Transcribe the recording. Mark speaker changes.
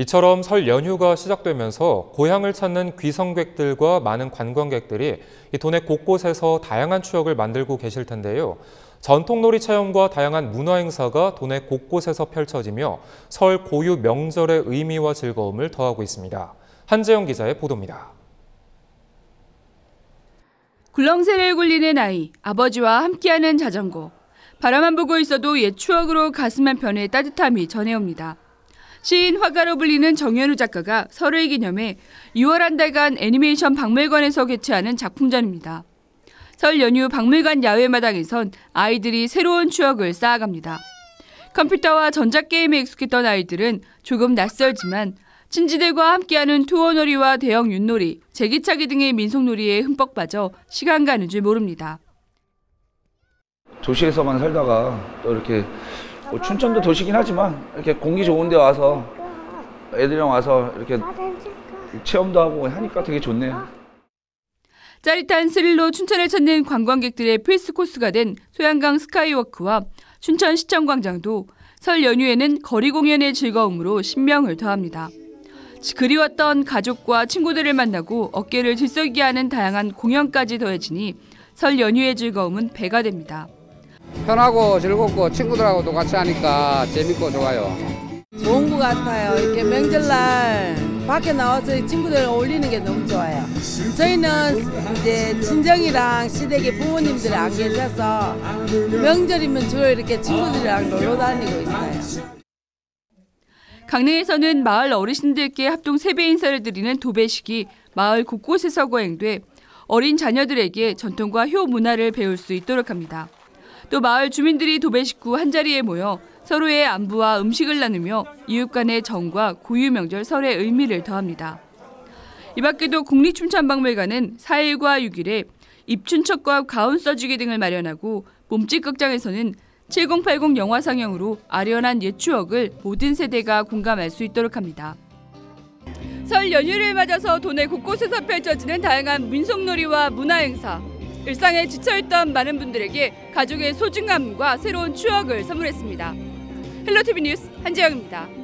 Speaker 1: 이처럼 설 연휴가 시작되면서 고향을 찾는 귀성객들과 많은 관광객들이 이 도내 곳곳에서 다양한 추억을 만들고 계실 텐데요. 전통놀이 체험과 다양한 문화 행사가 도내 곳곳에서 펼쳐지며 설 고유 명절의 의미와 즐거움을 더하고 있습니다. 한재영 기자의 보도입니다.
Speaker 2: 굴렁쇠를 굴리는 아이, 아버지와 함께하는 자전거. 바라만 보고 있어도 옛 추억으로 가슴 한편에 따뜻함이 전해옵니다. 시인 화가로 불리는 정현우 작가가 설을 기념해 6월 한 달간 애니메이션 박물관에서 개최하는 작품전입니다. 설 연휴 박물관 야외 마당에선 아이들이 새로운 추억을 쌓아갑니다. 컴퓨터와 전자게임에 익숙했던 아이들은 조금 낯설지만 친지들과 함께하는 투어놀이와 대형 윷놀이, 제기차기 등의 민속놀이에 흠뻑 빠져 시간 가는 줄 모릅니다.
Speaker 3: 도시에서만 살다가 또 이렇게 뭐 춘천도 도시긴 하지만 이렇게 공기 좋은 데 와서 애들이랑 와서 이렇게 체험도 하고 하니까 되게 좋네요.
Speaker 2: 짜릿한 스릴로 춘천을 찾는 관광객들의 필수 코스가 된 소양강 스카이워크와 춘천 시청광장도 설 연휴에는 거리 공연의 즐거움으로 신명을 더합니다. 그리웠던 가족과 친구들을 만나고 어깨를 들썩이게 하는 다양한 공연까지 더해지니 설 연휴의 즐거움은 배가 됩니다.
Speaker 4: 편하고 즐겁고 친구들하고도 같이 하니까 재밌고 좋아요.
Speaker 5: 좋은 것 같아요. 이렇게 명절날 밖에 나와서 친구들 어울리는 게 너무 좋아요. 저희는 이제 친정이랑 시댁에 부모님들이 안 계셔서 명절이면 주로 이렇게 친구들이랑 놀러 다니고 있어요.
Speaker 2: 강릉에서는 마을 어르신들께 합동 세배 인사를 드리는 도배식이 마을 곳곳에서 거행돼 어린 자녀들에게 전통과 효 문화를 배울 수 있도록 합니다. 또 마을 주민들이 도배식 후 한자리에 모여 서로의 안부와 음식을 나누며 이웃 간의 정과 고유 명절 설의 의미를 더합니다. 이 밖에도 국립춘천박물관은 4일과 6일에 입춘척과 가운 써주기 등을 마련하고 몸짓 극장에서는 7080 영화 상영으로 아련한 옛 추억을 모든 세대가 공감할 수 있도록 합니다. 설 연휴를 맞아서 도내 곳곳에서 펼쳐지는 다양한 민속놀이와 문화행사. 일상에 지쳐있던 많은 분들에게 가족의 소중함과 새로운 추억을 선물했습니다. 헬로티비 뉴스 한지영입니다.